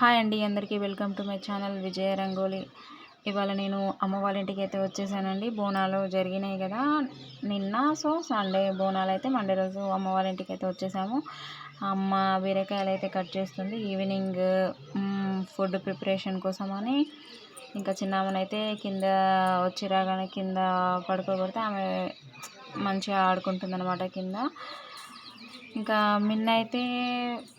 Hi అండి అందరికీ welcome to my channel Vijaya Rangoli. ఇవాళ నేను అమ్మ వాళ్ళ ఇంటికి అయితే వచ్చేసానండి. బోనాలు జరిగినాయి కదా నిన్న సో సండే బోనాలు అయితే మండే రోజు అమ్మ వాళ్ళ ఇంటికి అయితే వచ్చేసాము. అమ్మ బీరకాయలు అయితే కట్ చేస్తుంది. ఈవినింగ్ ఫుడ్ ప్రిపరేషన్ కోసమని ఇంకా చిన్నామనైతే కింద వచ్చి రాగానే కింద పడుకోబడితే ఆమె మంచిగా ఆడుకుంటుంది అనమాట కింద. ఇంకా మిన్న అయితే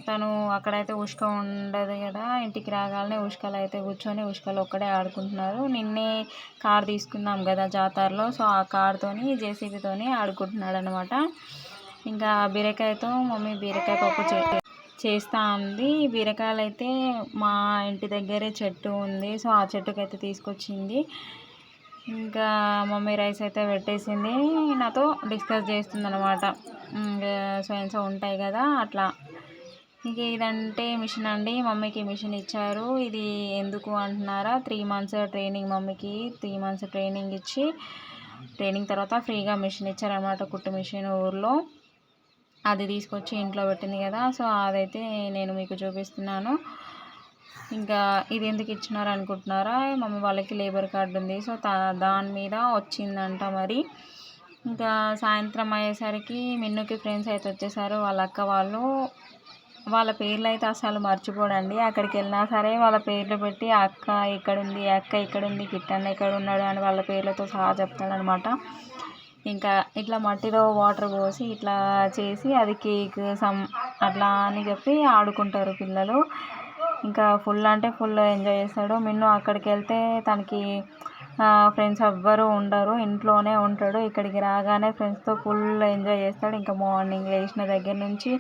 తను అక్కడైతే ఉష్క ఉండదు కదా ఇంటికి రాగానే ఉష్కలు అయితే కూర్చొని ఉష్కలు ఒక్కడే ఆడుకుంటున్నారు. నిన్నే కార్ తీసుకున్నాం కదా జాతరలో సో ఆ కార్తోని జేసీబీతోని ఆడుకుంటున్నాడు అనమాట ఇంకా బీరకాయతో మమ్మీ బీరకాయ పప్పు చే చేస్తూ ఉంది. బీరకాయలు అయితే మా ఇంటి దగ్గరే చెట్టు ఉంది సో ఆ చెట్టుకైతే తీసుకొచ్చింది. ఇంకా మమ్మీ రైస్ అయితే పెట్టేసింది. నాతో డిస్కస్ చేస్తుంది అనమాట సో సో ఉంటాయి కదా అట్లా. ఇంక ఇదంటే మిషన్ అండి. మమ్మీకి మిషన్ ఇచ్చారు. ఇది ఎందుకు అంటున్నారా? త్రీ మంత్స్ ట్రైనింగ్ మమ్మీకి. త్రీ మంత్స్ ట్రైనింగ్ ఇచ్చి ట్రైనింగ్ తర్వాత ఫ్రీగా మిషన్ ఇచ్చారనమాట కుట్టు మిషన్ ఊర్లో. అది తీసుకొచ్చి ఇంట్లో పెట్టింది కదా. సో అదైతే నేను మీకు చూపిస్తున్నాను. ఇంకా ఇది ఎందుకు ఇచ్చినారు అనుకుంటున్నారా? మమ్మీ వాళ్ళకి లేబర్ కార్డు ఉంది. సో దాని మీద వచ్చిందంట మరి. ఇంకా సాయంత్రం అయ్యేసరికి మిన్నుకి ఫ్రెండ్స్ అయితే వచ్చేసారు. వాళ్ళ అక్క వాళ్ళు వాళ్ళ పేర్లు అయితే అసలు మర్చిపోడండి. అక్కడికి వెళ్ళినా సరే వాళ్ళ పేర్లు పెట్టి అక్క ఎక్కడుంది అక్క ఉంది కిట్టన్న ఎక్కడ ఉన్నాడు అని వాళ్ళ పేర్లతో సహా చెప్తాడనమాట. ఇంకా ఇట్లా మట్టిలో వాటర్ పోసి ఇట్లా చేసి అది కేక్ సమ్ అట్లా అని చెప్పి ఆడుకుంటారు పిల్లలు. ఇంకా ఫుల్ అంటే ఫుల్ ఎంజాయ్ చేస్తాడు. మిన్ను అక్కడికి వెళ్తే తనకి ఫ్రెండ్స్ ఎవ్వరు ఉండరు. ఇంట్లోనే ఉంటాడు. ఇక్కడికి రాగానే ఫ్రెండ్స్తో ఫుల్ ఎంజాయ్ చేస్తాడు. ఇంకా మార్నింగ్ లేచిన దగ్గర నుంచి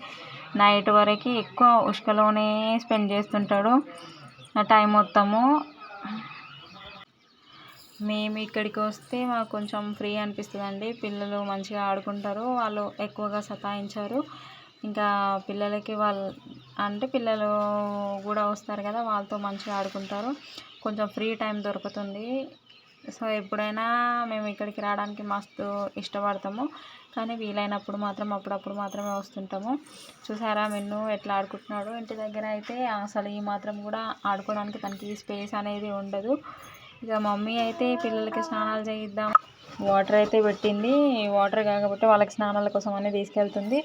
నైట్ వరకు ఎక్కువ ఉష్కలోనే స్పెండ్ చేస్తుంటాడు. టైం మొత్తము మేము ఇక్కడికి వస్తే మాకు కొంచెం ఫ్రీ అనిపిస్తుంది అండి పిల్లలు మంచిగా ఆడుకుంటారు. వాళ్ళు ఎక్కువగా సతాయించారు. ఇంకా పిల్లలకి వాళ్ళు అంటే పిల్లలు కూడా వస్తారు కదా వాళ్ళతో మంచిగా ఆడుకుంటారు. కొంచెం ఫ్రీ టైం దొరుకుతుంది. సో ఎప్పుడైనా మేము ఇక్కడికి రావడానికి మస్తు ఇష్టపడతాము. కానీ వీలైనప్పుడు మాత్రం అప్పుడప్పుడు మాత్రమే వస్తుంటాము. చూసారా మెన్ను ఎట్లా ఆడుకుంటున్నాడు? ఇంటి దగ్గర అయితే అసలు ఈ మాత్రం కూడా ఆడుకోవడానికి తనకి స్పేస్ అనేది ఉండదు. ఇక మమ్మీ అయితే పిల్లలకి స్నానాలు చేయిద్దాం. వాటర్ అయితే పెట్టింది. వాటర్ కాకపోతే వాళ్ళకి స్నానాల కోసం అనేది తీసుకెళ్తుంది.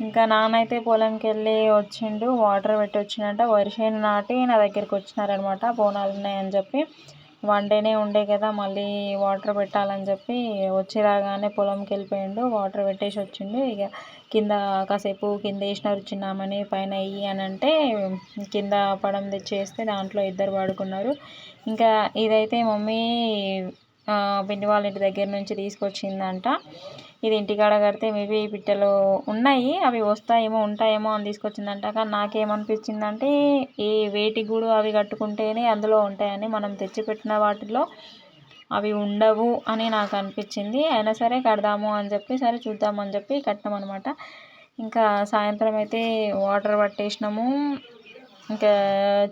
ఇంకా నాన్న అయితే పొలంకి వెళ్ళి వచ్చిండు వాటర్ పెట్టి వచ్చిందంట వరిసేను నాటి నా దగ్గరికి వచ్చినారనమాట బోనాలు ఉన్నాయని చెప్పి. వన్ డేనే ఉండే కదా మళ్ళీ వాటర్ పెట్టాలని చెప్పి వచ్చి రాగానే పొలంకి వెళ్ళిపోయిండు వాటర్ పెట్టేసి వచ్చిండు. ఇక కింద కాసేపు కింద వేసినారు చిన్నామని పైన అయ్యి అని అంటే కింద పడం తెచ్చేస్తే దాంట్లో ఇద్దరు పడుకున్నారు. ఇంకా ఇదైతే మమ్మీ పిండి వాళ్ళ ఇంటి దగ్గర నుంచి తీసుకొచ్చిందంట. ఇది ఇంటికాడ కడితే మేబీ పిట్టలు ఉన్నాయి అవి వస్తాయేమో ఉంటాయేమో అని తీసుకొచ్చిందంట. కానీ నాకేమనిపించిందంటే ఈ వేటి గూడు అవి కట్టుకుంటేనే అందులో ఉంటాయని మనం తెచ్చిపెట్టిన వాటిలో అవి ఉండవు అని నాకు అనిపించింది అయినా సరే కడదాము అని చెప్పి సరే చూద్దామని చెప్పి కట్టినాం అనమాట ఇంకా సాయంత్రం అయితే వాటర్ పట్టేసినాము. ఇంకా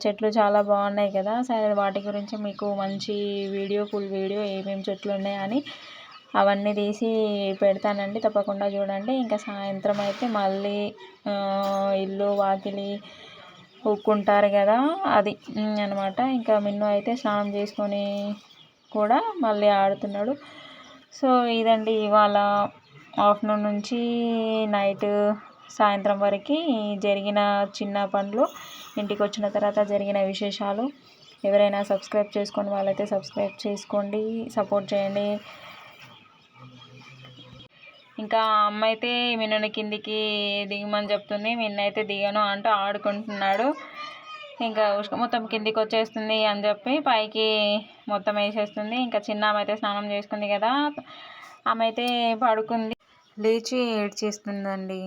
చెట్లు చాలా బాగున్నాయి కదా సరే వాటి గురించి మీకు మంచి వీడియో ఫుల్ వీడియో ఏమేమి చెట్లు ఉన్నాయని అవన్నీ తీసి పెడతానండి. తప్పకుండా చూడండి. ఇంకా సాయంత్రం అయితే మళ్ళీ ఇల్లు వాకిలి ఊక్కుంటారు కదా అది అనమాట ఇంకా మిన్ను అయితే స్నానం చేసుకొని కూడా మళ్ళీ ఆడుతున్నాడు. సో ఇదండి ఇవాళ ఆఫ్టర్నూన్ నుంచి నైట్ సాయంత్రం వరకు జరిగిన చిన్న పనులు ఇంటికి వచ్చిన తర్వాత జరిగిన విశేషాలు. ఎవరైనా సబ్స్క్రైబ్ చేసుకొని వాళ్ళైతే సబ్స్క్రైబ్ చేసుకోండి సపోర్ట్ చేయండి. ఇంకా అమ్మ అయితే మిన్నుని కిందికి దిగమని చెప్తుంది. మిన్నైతే దిగను అంటూ ఆడుకుంటున్నాడు. ఇంకా ఉష్క మొత్తం కిందికి వచ్చేస్తుంది అని చెప్పి పైకి మొత్తం వేసేస్తుంది. ఇంకా చిన్న ఆమె అయితే స్నానం చేసుకుంది కదా. ఆమె అయితే పడుకుంది. లేచి ఏడ్చేస్తుందండి.